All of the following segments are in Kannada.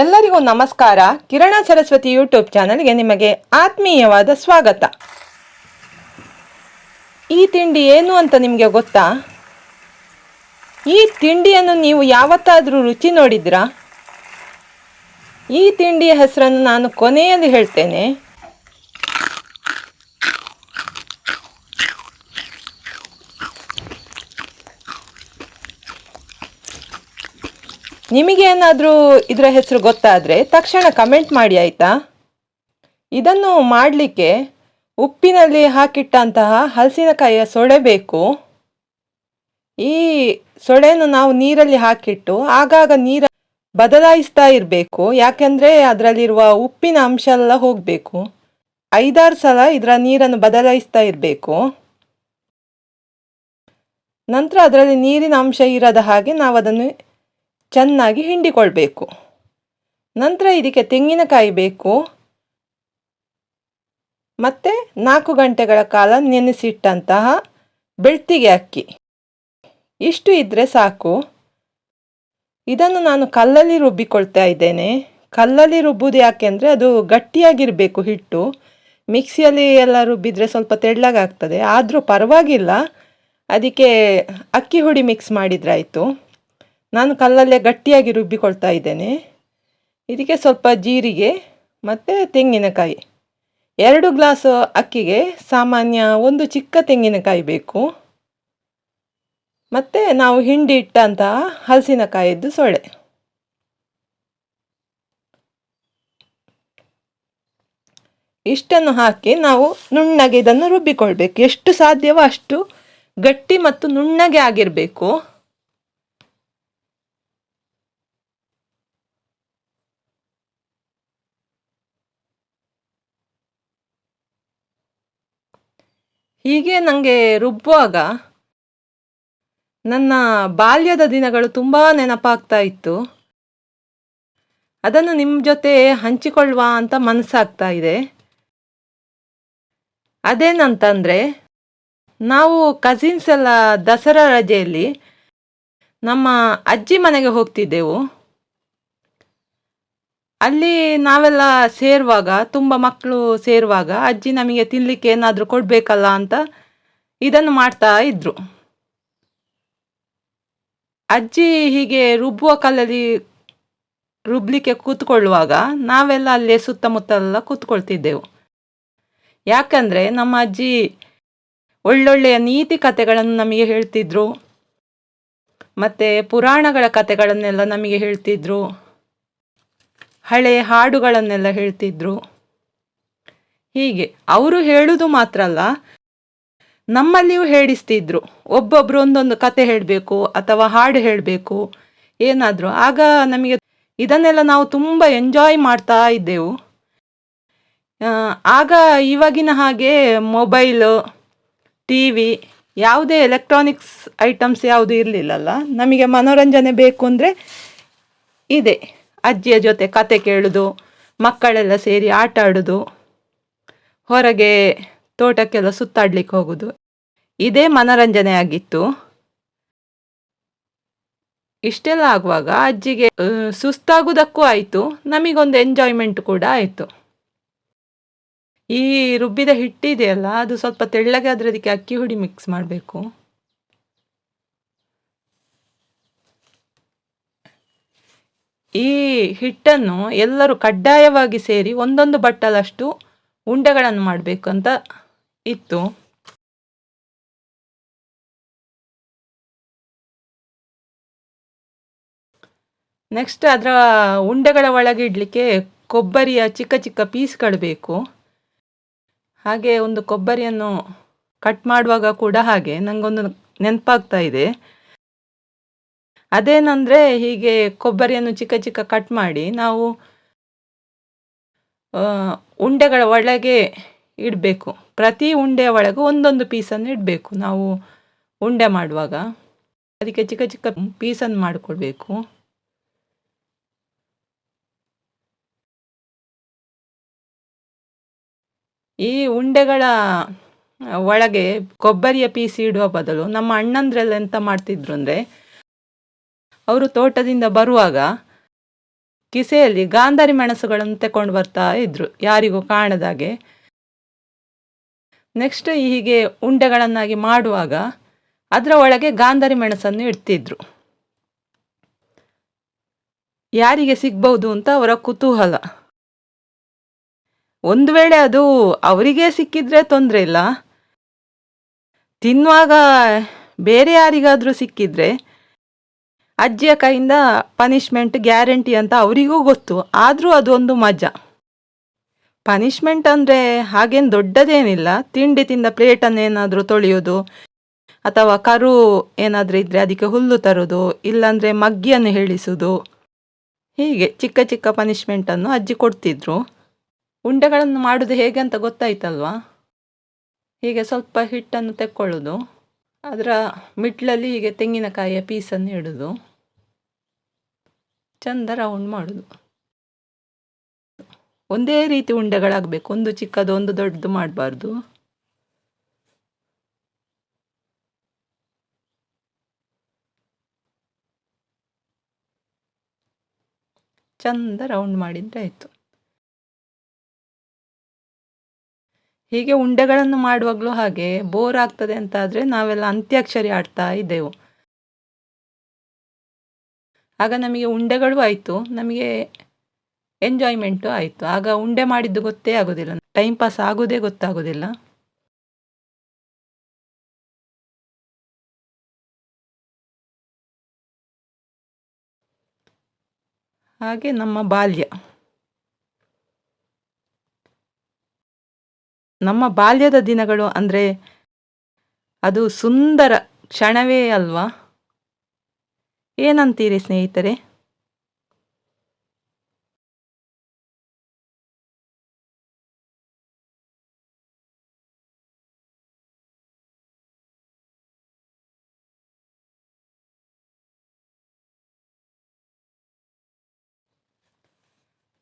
ಎಲ್ಲರಿಗೂ ನಮಸ್ಕಾರ. ಕಿರಣ ಸರಸ್ವತಿ ಯೂಟ್ಯೂಬ್ ಚಾನಲ್ಗೆ ನಿಮಗೆ ಆತ್ಮೀಯವಾದ ಸ್ವಾಗತ. ಈ ತಿಂಡಿ ಏನು ಅಂತ ನಿಮಗೆ ಗೊತ್ತಾ? ಈ ತಿಂಡಿಯನ್ನು ನೀವು ಯಾವತ್ತಾದರೂ ರುಚಿ ನೋಡಿದ್ರಾ? ಈ ತಿಂಡಿಯ ಹೆಸರನ್ನು ನಾನು ಕೊನೆಯಲ್ಲಿ ಹೇಳ್ತೇನೆ. ನಿಮಗೇನಾದರೂ ಇದರ ಹೆಸರು ಗೊತ್ತಾದರೆ ತಕ್ಷಣ ಕಮೆಂಟ್ ಮಾಡಿ, ಆಯಿತಾ? ಇದನ್ನು ಮಾಡಲಿಕ್ಕೆ ಉಪ್ಪಿನಲ್ಲಿ ಹಾಕಿಟ್ಟಂತಹ ಹಲಸಿನಕಾಯಿಯ ಸೊಳೆ ಬೇಕು. ಈ ಸೊಳೆಯನ್ನು ನಾವು ನೀರಲ್ಲಿ ಹಾಕಿಟ್ಟು ಆಗಾಗ ನೀರ ಬದಲಾಯಿಸ್ತಾ ಇರಬೇಕು. ಯಾಕೆಂದರೆ ಅದರಲ್ಲಿರುವ ಉಪ್ಪಿನ ಅಂಶ ಎಲ್ಲ ಹೋಗಬೇಕು. ಐದಾರು ಸಲ ಇದರ ನೀರನ್ನು ಬದಲಾಯಿಸ್ತಾ ಇರಬೇಕು. ನಂತರ ಅದರಲ್ಲಿ ನೀರಿನ ಅಂಶ ಇರದ ಹಾಗೆ ನಾವು ಅದನ್ನು ಚೆನ್ನಾಗಿ ಹಿಂಡಿಕೊಳ್ಬೇಕು. ನಂತರ ಇದಕ್ಕೆ ತೆಂಗಿನಕಾಯಿ ಬೇಕು. ಮತ್ತು ನಾಲ್ಕು ಗಂಟೆಗಳ ಕಾಲ ನೆನೆಸಿಟ್ಟಂತಹ ಬೆಳ್ತಿಗೆ ಅಕ್ಕಿ. ಇಷ್ಟು ಇದ್ದರೆ ಸಾಕು. ಇದನ್ನು ನಾನು ಕಲ್ಲಲ್ಲಿ ರುಬ್ಬಿಕೊಳ್ತಾ ಇದ್ದೇನೆ. ಕಲ್ಲಲ್ಲಿ ರುಬ್ಬುವುದು ಯಾಕೆಂದರೆ ಅದು ಗಟ್ಟಿಯಾಗಿರಬೇಕು ಹಿಟ್ಟು. ಮಿಕ್ಸಿಯಲ್ಲಿ ಎಲ್ಲ ರುಬ್ಬಿದರೆ ಸ್ವಲ್ಪ ತೆಳ್ಳಗಾಗ್ತದೆ. ಆದರೂ ಪರವಾಗಿಲ್ಲ. ಅದಕ್ಕೆ ಅಕ್ಕಿ ಹುಡಿ ಮಿಕ್ಸ್ ಮಾಡಿದ್ರಾಯಿತು ನಾನು ಕಲ್ಲಲ್ಲೇ ಗಟ್ಟಿಯಾಗಿ ರುಬ್ಬಿಕೊಳ್ತಾ ಇದ್ದೇನೆ. ಇದಕ್ಕೆ ಸ್ವಲ್ಪ ಜೀರಿಗೆ ಮತ್ತು ತೆಂಗಿನಕಾಯಿ. ಎರಡು ಗ್ಲಾಸ್ ಅಕ್ಕಿಗೆ ಸಾಮಾನ್ಯ ಒಂದು ಚಿಕ್ಕ ತೆಂಗಿನಕಾಯಿ ಬೇಕು. ಮತ್ತು ನಾವು ಹಿಂಡಿ ಇಟ್ಟಂತಹ ಹಲಸಿನಕಾಯಿದ್ದು ಸೊಳೆ ಇಷ್ಟನ್ನು ಹಾಕಿ ನಾವು ನುಣ್ಣಗೆ ಇದನ್ನು ರುಬ್ಬಿಕೊಳ್ಬೇಕು. ಎಷ್ಟು ಸಾಧ್ಯವೋ ಅಷ್ಟು ಗಟ್ಟಿ ಮತ್ತು ನುಣ್ಣಗೆ ಆಗಿರಬೇಕು. ಹೀಗೆ ನನಗೆ ರುಬ್ಬುವಾಗ ನನ್ನ ಬಾಲ್ಯದ ದಿನಗಳು ತುಂಬ ನೆನಪಾಗ್ತಾ ಇತ್ತು. ಅದನ್ನು ನಿಮ್ಮ ಜೊತೆ ಹಂಚಿಕೊಳ್ಳುವ ಅಂತ ಮನಸ್ಸಾಗ್ತಾ ಇದೆ. ಅದೇನಂತಂದರೆ, ನಾವು ಕಸಿನ್ಸ್ ಎಲ್ಲ ದಸರಾ ರಜೆಯಲ್ಲಿ ನಮ್ಮ ಅಜ್ಜಿ ಮನೆಗೆ ಹೋಗ್ತಿದ್ದೆವು. ಅಲ್ಲಿ ನಾವೆಲ್ಲ ಸೇರುವಾಗ, ತುಂಬ ಮಕ್ಕಳು ಸೇರುವಾಗ, ಅಜ್ಜಿ ನಮಗೆ ತಿನ್ನಲಿಕ್ಕೆ ಏನಾದರೂ ಕೊಡಬೇಕಲ್ಲ ಅಂತ ಇದನ್ನು ಮಾಡ್ತಾ ಇದ್ರು. ಅಜ್ಜಿ ಹೀಗೆ ರುಬ್ಬುವ ಕಲ್ಲಲ್ಲಿ ರುಬ್ಲಿಕ್ಕೆ ಕೂತ್ಕೊಳ್ಳುವಾಗ ನಾವೆಲ್ಲ ಅಲ್ಲೇ ಸುತ್ತಮುತ್ತಲೆಲ್ಲ ಕೂತ್ಕೊಳ್ತಿದ್ದೆವು. ಯಾಕಂದರೆ ನಮ್ಮ ಅಜ್ಜಿ ಒಳ್ಳೊಳ್ಳೆಯ ನೀತಿ ಕಥೆಗಳನ್ನು ನಮಗೆ ಹೇಳ್ತಿದ್ರು. ಮತ್ತು ಪುರಾಣಗಳ ಕಥೆಗಳನ್ನೆಲ್ಲ ನಮಗೆ ಹೇಳ್ತಿದ್ರು. ಹಳೆಯ ಹಾಡುಗಳನ್ನೆಲ್ಲ ಹೇಳ್ತಿದ್ರು. ಹೀಗೆ ಅವರು ಹೇಳುವುದು ಮಾತ್ರ ಅಲ್ಲ, ನಮ್ಮಲ್ಲಿಯೂ ಹೇಳಿಸ್ತಿದ್ರು. ಒಬ್ಬೊಬ್ರು ಒಂದೊಂದು ಕತೆ ಹೇಳಬೇಕು ಅಥವಾ ಹಾಡು ಹೇಳಬೇಕು, ಏನಾದರೂ. ಆಗ ನಮಗೆ ಇದನ್ನೆಲ್ಲ ನಾವು ತುಂಬ ಎಂಜಾಯ್ ಮಾಡ್ತಾ ಇದ್ದೆವು. ಆಗ ಇವಾಗಿನ ಹಾಗೆ ಮೊಬೈಲು, ಟಿ ವಿ, ಯಾವುದೇ ಎಲೆಕ್ಟ್ರಾನಿಕ್ಸ್ ಐಟಮ್ಸ್ ಯಾವುದು ಇರಲಿಲ್ಲಲ್ಲ, ನಮಗೆ ಮನೋರಂಜನೆ ಬೇಕು ಅಂದರೆ ಇದೆ. ಅಜ್ಜಿಯ ಜೊತೆ ಕತೆ ಕೇಳುದು, ಮಕ್ಕಳೆಲ್ಲ ಸೇರಿ ಆಟ ಆಡುದು, ಹೊರಗೆ ತೋಟಕ್ಕೆಲ್ಲ ಸುತ್ತಾಡ್ಲಿಕ್ಕೆ ಹೋಗುದು. ಇದೇ ಮನರಂಜನೆ ಆಗಿತ್ತು ಇಷ್ಟೆಲ್ಲ ಆಗುವಾಗ ಅಜ್ಜಿಗೆ ಸುಸ್ತಾಗುವುದಕ್ಕೂ ಆಯಿತು, ನಮಗೊಂದು ಎಂಜಾಯ್ಮೆಂಟ್ ಕೂಡ ಆಯಿತು. ಈ ರುಬ್ಬಿದ ಹಿಟ್ಟಿದೆಯಲ್ಲ, ಅದು ಸ್ವಲ್ಪ ತೆಳ್ಳಗೆ ಅದರದಕ್ಕೆ ಅಕ್ಕಿ ಹುಡಿ ಮಿಕ್ಸ್ ಮಾಡಬೇಕು. ಈ ಹಿಟ್ಟನ್ನು ಎಲ್ಲರೂ ಕಡ್ಡಾಯವಾಗಿ ಸೇರಿ ಒಂದೊಂದು ಬಟ್ಟಲಷ್ಟು ಉಂಡೆಗಳನ್ನು ಮಾಡಬೇಕು ಅಂತ ಇತ್ತು. ನೆಕ್ಸ್ಟ್ ಅದರ ಉಂಡೆಗಳ ಒಳಗಿಡಲಿಕ್ಕೆ ಕೊಬ್ಬರಿಯ ಚಿಕ್ಕ ಚಿಕ್ಕ ಪೀಸ್ಗಳು ಬೇಕು. ಹಾಗೆ ಒಂದು ಕೊಬ್ಬರಿಯನ್ನು ಕಟ್ ಮಾಡುವಾಗ ಕೂಡ ಹಾಗೆ ನನಗೊಂದು ನೆನಪಾಗ್ತಾ ಇದೆ. ಅದೇನಂದರೆ ಹೀಗೆ ಕೊಬ್ಬರಿಯನ್ನು ಚಿಕ್ಕ ಚಿಕ್ಕ ಕಟ್ ಮಾಡಿ ನಾವು ಉಂಡೆಗಳ ಒಳಗೆ ಇಡಬೇಕು. ಪ್ರತಿ ಉಂಡೆಯ ಒಳಗೂ ಒಂದೊಂದು ಪೀಸನ್ನು ಇಡಬೇಕು. ನಾವು ಉಂಡೆ ಮಾಡುವಾಗ ಅದಕ್ಕೆ ಚಿಕ್ಕ ಚಿಕ್ಕ ಪೀಸನ್ನು ಮಾಡಿಕೊಡ್ಬೇಕು. ಈ ಉಂಡೆಗಳ ಒಳಗೆ ಕೊಬ್ಬರಿಯ ಪೀಸ್ ಇಡುವ ಬದಲು ನಮ್ಮ ಅಣ್ಣಂದ್ರೆಲ್ಲ ಎಂತ ಮಾಡ್ತಿದ್ರು ಅಂದರೆ ಅವರು ತೋಟದಿಂದ ಬರುವಾಗ ಕಿಸೆಯಲ್ಲಿ ಗಾಂಧಾರಿ ಮೆಣಸುಗಳನ್ನು ತಕೊಂಡು ಬರ್ತಾ ಇದ್ರು. ಯಾರಿಗೂ ಕಾಣದಾಗೆ ನೆಕ್ಸ್ಟ್ ಹೀಗೆ ಉಂಡೆಗಳನ್ನಾಗಿ ಮಾಡುವಾಗ ಅದರ ಒಳಗೆ ಗಾಂಧಾರಿ ಮೆಣಸನ್ನು ಇಡ್ತಿದ್ರು. ಯಾರಿಗೆ ಸಿಗ್ಬಹುದು ಅಂತ ಅವರ ಕುತೂಹಲ. ಒಂದು ವೇಳೆ ಅದು ಅವರಿಗೆ ಸಿಕ್ಕಿದ್ರೆ ತೊಂದರೆ ಇಲ್ಲ. ತಿನ್ನುವಾಗ ಬೇರೆ ಯಾರಿಗಾದರೂ ಸಿಕ್ಕಿದ್ರೆ ಅಜ್ಜಿಯ ಕೈಯಿಂದ ಪನಿಷ್ಮೆಂಟ್ ಗ್ಯಾರಂಟಿ ಅಂತ ಅವರಿಗೂ ಗೊತ್ತು, ಆದರೂ ಅದೊಂದು ಮಜಾ. ಪನಿಷ್ಮೆಂಟ್ ಅಂದರೆ ಹಾಗೇನು ದೊಡ್ಡದೇನಿಲ್ಲ, ತಿಂಡಿ ತಿಂದ ಪ್ಲೇಟನ್ನು ಏನಾದರೂ ತೊಳೆಯೋದು, ಅಥವಾ ಕರು ಏನಾದರೂ ಇದ್ದರೆ ಅದಕ್ಕೆ ಹುಲ್ಲು ತರೋದು, ಇಲ್ಲಾಂದರೆ ಮಗ್ಗಿಯನ್ನು ಹೇಳಿಸೋದು. ಹೀಗೆ ಚಿಕ್ಕ ಚಿಕ್ಕ ಪನಿಷ್ಮೆಂಟನ್ನು ಅಜ್ಜಿ ಕೊಡ್ತಿದ್ರು. ಉಂಡೆಗಳನ್ನು ಮಾಡೋದು ಹೇಗೆ ಅಂತ ಗೊತ್ತಾಯ್ತಲ್ವಾ? ಹೀಗೆ ಸ್ವಲ್ಪ ಹಿಟ್ಟನ್ನು ತೆಕ್ಕೊಳ್ಳೋದು, ಅದರ ಮಿಟ್ಲಲ್ಲಿ ಹೀಗೆ ತೆಂಗಿನಕಾಯಿಯ ಪೀಸನ್ನು ಇಡೋದು. ಚಂದ ರೌಂಡ್ ಮಾಡೋದು. ಒಂದೇ ರೀತಿ ಉಂಡೆಗಳಾಗಬೇಕು. ಒಂದು ಚಿಕ್ಕದು, ಒಂದು ದೊಡ್ಡದು ಮಾಡಬಾರ್ದು. ಚಂದ ರೌಂಡ್ ಮಾಡಿದರೆ ಆಯಿತು. ಹೀಗೆ ಉಂಡೆಗಳನ್ನು ಮಾಡುವಾಗಲೂ ಹಾಗೆ ಬೋರ್ ಆಗ್ತದೆ ಅಂತ ಆದರೆ ನಾವೆಲ್ಲ ಅಂತ್ಯಾಕ್ಷರಿ ಆಡ್ತಾ ಇದ್ದೆವು. ಆಗ ನಮಗೆ ಉಂಡೆಗಳು ಆಯಿತು, ನಮಗೆ ಎಂಜಾಯ್ಮೆಂಟು ಆಯಿತು. ಆಗ ಉಂಡೆ ಮಾಡಿದ್ದು ಗೊತ್ತೇ ಆಗೋದಿಲ್ಲ. ಟೈಮ್ ಪಾಸ್ ಆಗೋದೇ ಗೊತ್ತಾಗೋದಿಲ್ಲ. ಹಾಗೆ ನಮ್ಮ ಬಾಲ್ಯ. ನಮ್ಮ ಬಾಲ್ಯದ ದಿನಗಳು ಅಂದರೆ ಅದು ಸುಂದರ ಕ್ಷಣವೇ ಅಲ್ವಾ? ಏನಂತೀರಿ ಸ್ನೇಹಿತರೆ?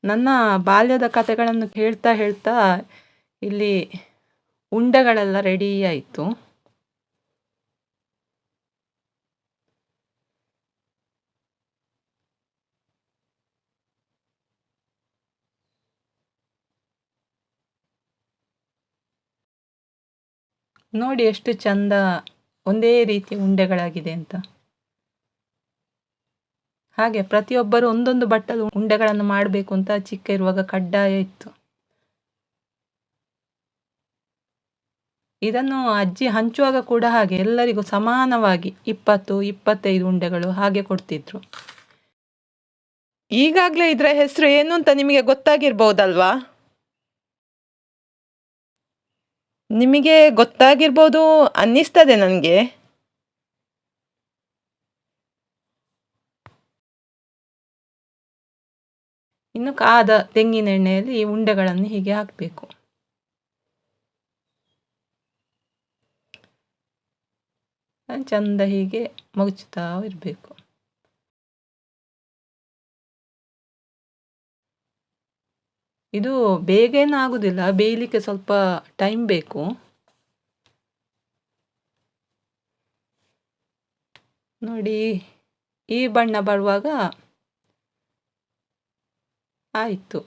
ನನ್ನ ಬಾಲ್ಯದ ಕಥೆಗಳನ್ನು ಹೇಳ್ತಾ ಹೇಳ್ತಾ ಇಲ್ಲಿ ಉಂಡೆಗಳೆಲ್ಲ ರೆಡಿ ಆಯಿತು. ನೋಡಿ ಎಷ್ಟು ಚಂದ ಒಂದೇ ರೀತಿ ಉಂಡೆಗಳಾಗಿದೆ ಅಂತ. ಹಾಗೆ ಪ್ರತಿಯೊಬ್ಬರು ಒಂದೊಂದು ಬಟ್ಟಲು ಉಂಡೆಗಳನ್ನು ಮಾಡಬೇಕು ಅಂತ ಚಿಕ್ಕ ಇರುವಾಗ ಕಡ್ಡಾಯ ಇತ್ತು. ಇದನ್ನು ಅಜ್ಜಿ ಹಂಚುವಾಗ ಕೂಡ ಹಾಗೆ ಎಲ್ಲರಿಗೂ ಸಮಾನವಾಗಿ ಇಪ್ಪತ್ತು, ಇಪ್ಪತ್ತೈದು ಉಂಡೆಗಳು ಹಾಗೆ ಕೊಡ್ತಿದ್ರು. ಈಗಾಗಲೇ ಇದರ ಹೆಸರು ಏನು ಅಂತ ನಿಮಗೆ ಗೊತ್ತಾಗಿರ್ಬೋದಲ್ವಾ? ನಿಮಗೆ ಗೊತ್ತಾಗಿರ್ಬೋದು ಅನ್ನಿಸ್ತದೆ ನನಗೆ. ಇನ್ನು ಕಾದ ತೆಂಗಿನ ಎಣ್ಣೆಯಲ್ಲಿ ಈ ಉಂಡೆಗಳನ್ನು ಹೀಗೆ ಹಾಕಬೇಕು. ಚಂದ ಹೀಗೆ ಮಗುಚುತ್ತಾ ಇರಬೇಕು. ಇದು ಬೇಗ ಆಗೋದಿಲ್ಲ ಆಗುದಿಲ್ಲ ಬೇಯಲಿಕ್ಕೆ ಸ್ವಲ್ಪ ಟೈಮ್ ಬೇಕು. ನೋಡಿ, ಈ ಬಣ್ಣ ಬರುವಾಗ ಆಯಿತು.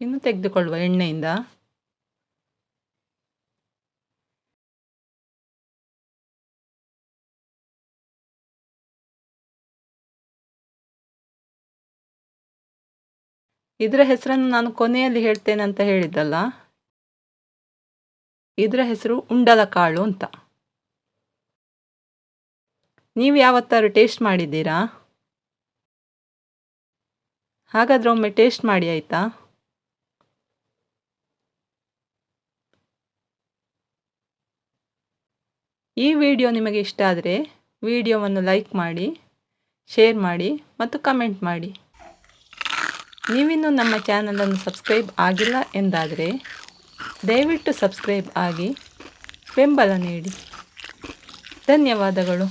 ಇನ್ನು ತೆಗೆದುಕೊಳ್ಳುವ ಎಣ್ಣೆಯಿಂದ. ಇದರ ಹೆಸರನ್ನು ನಾನು ಕೊನೆಯಲ್ಲಿ ಹೇಳ್ತೇನೆ ಅಂತ ಹೇಳಿದ್ದಲ್ಲ? ಇದರ ಹೆಸರು ಉಂಡಲ ಕಾಳು ಅಂತ. ನೀವು ಯಾವತ್ತಾರು ಟೇಸ್ಟ್ ಮಾಡಿದ್ದೀರಾ? ಹಾಗಾದರೆ ಒಮ್ಮೆ ಟೇಸ್ಟ್ ಮಾಡಿ ಆಯಿತಾ? ಈ ವಿಡಿಯೋ ನಿಮಗೆ ಇಷ್ಟ ಆದರೆ ವಿಡಿಯೋವನ್ನು ಲೈಕ್ ಮಾಡಿ, ಶೇರ್ ಮಾಡಿ ಮತ್ತು ಕಮೆಂಟ್ ಮಾಡಿ. ನೀವಿನ್ನೂ ನಮ್ಮ ಚಾನಲನ್ನು ಸಬ್ಸ್ಕ್ರೈಬ್ ಆಗಿಲ್ಲ ಎಂದಾದರೆ ದಯವಿಟ್ಟು ಸಬ್ಸ್ಕ್ರೈಬ್ ಆಗಿ ಬೆಂಬಲ ನೀಡಿ. ಧನ್ಯವಾದಗಳು.